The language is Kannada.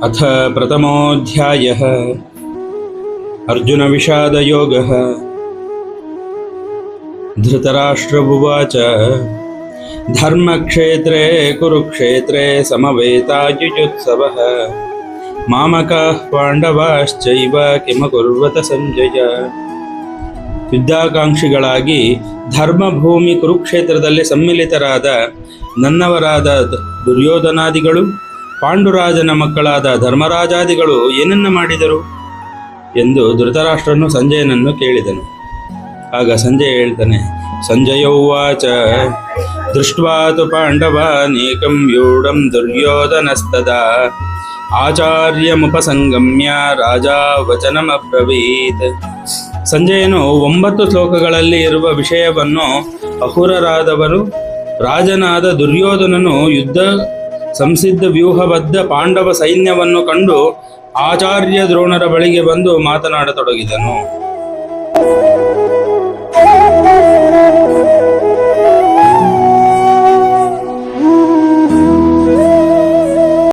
अथ प्रथमोऽध्यायः अर्जुनविषादयोगः धृतराष्ट्र उवाच धर्मक्षेत्रे कुरुक्षेत्रे समवेतायुजुत्सवः मामकाः पाण्डवाश्चैव किमकुर्वत ಸಂಜಯ ಯುದ್ಧಾಕಾಂಕ್ಷಿಗಳಾಗಿ ಧರ್ಮಭೂಮಿ ಕುರುಕ್ಷೇತ್ರದಲ್ಲಿ ಸಮ್ಮಿಲಿತರಾದ ನನ್ನವರಾದ ದ- ದುರ್ಯೋಧನಾದಿಗಳು ಪಾಂಡುರಾಜನ ಮಕ್ಕಳಾದ ಧರ್ಮರಾಜಾದಿಗಳು ಏನನ್ನ ಮಾಡಿದರು? ಎಂದು ಧೃತರಾಷ್ಟ್ರನು ಸಂಜಯನನ್ನು ಕೇಳಿದನು. ಆಗ ಸಂಜಯ ಹೇಳ್ತಾನೆ, ಸಂಜಯ ದೃಷ್ಟ್ವಾತು ಪಾಂಡವ ನೇಕಂ ಪಾಂಡವಾನೇಕಂ ವ್ಯೂಢಂ ದುರ್ಯೋಧನಸ್ತದಾ, ಆಚಾರ್ಯಮುಪಸಂಗಮ್ಯ ರಾಜ ವಚನಮಬ್ರವೀತ್. ಸಂಜಯನು ಒಂಬತ್ತು ಶ್ಲೋಕಗಳಲ್ಲಿ ಇರುವ ವಿಷಯವನ್ನು ಅಹುರರಾದವರು, ರಾಜನಾದ ದುರ್ಯೋಧನನು ಯುದ್ಧ ಸಂಸಿದ್ಧ ವ್ಯೂಹಬದ್ಧ ಪಾಂಡವ ಸೈನ್ಯವನ್ನು ಕಂಡು ಆಚಾರ್ಯ ದ್ರೋಣರ ಬಳಿಗೆ ಬಂದು ಮಾತನಾಡತೊಡಗಿದನು.